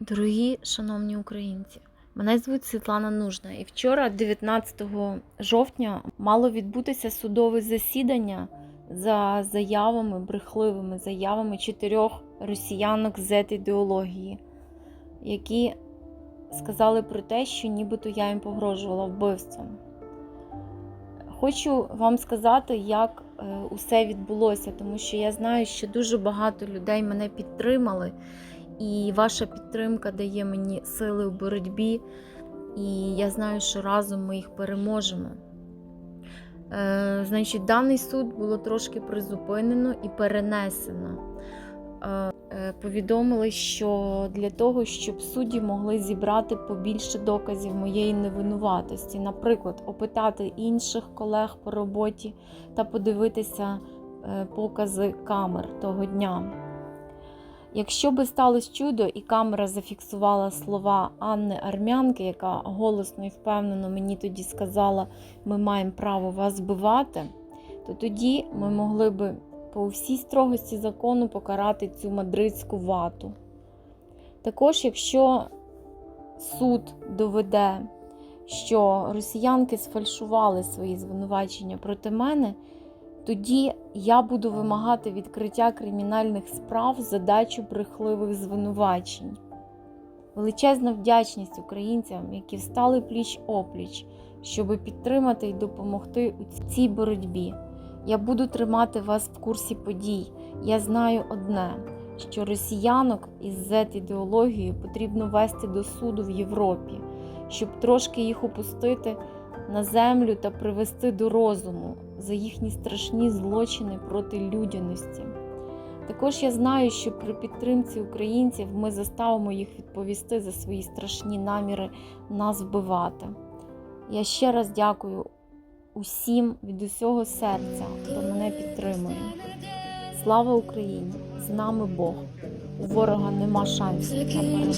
Дорогі шановні українці, мене звуть Світлана Нужна, і вчора, 19 жовтня, мало відбутися судове засідання за заявами, брехливими заявами чотирьох росіянок з ідеології, які сказали про те, що нібито я їм погрожувала вбивством. Хочу вам сказати, як е, усе відбулося, тому що я знаю, що дуже багато людей мене підтримали, і ваша підтримка дає мені сили у боротьбі, і я знаю, що разом ми їх переможемо. Е, значить, даний суд було трошки призупинено і перенесено. Е, е, повідомили, що для того, щоб судді могли зібрати побільше доказів моєї невинуватості, наприклад, опитати інших колег по роботі та подивитися е, покази камер того дня. Якщо би сталося чудо, і камера зафіксувала слова Анни Армянки, яка голосно і впевнено мені тоді сказала, ми маємо право вас вбивати, то тоді ми могли би по всій строгості закону покарати цю мадридську вату. Також, якщо суд доведе, що росіянки сфальшували свої звинувачення проти мене, тоді я буду вимагати відкриття кримінальних справ за дачу брехливих звинувачень. Величезна вдячність українцям, які встали пліч опліч, щоб підтримати і допомогти у цій боротьбі. Я буду тримати вас в курсі подій. Я знаю одне, що росіянок із Z-ідеологією потрібно вести до суду в Європі, щоб трошки їх опустити на землю та привести до розуму за їхні страшні злочини проти людяності. Також я знаю, що при підтримці українців ми заставимо їх відповісти за свої страшні наміри нас вбивати. Я ще раз дякую усім від усього серця, хто мене підтримує. Слава Україні! З нами Бог! У ворога нема шансів на перемогу.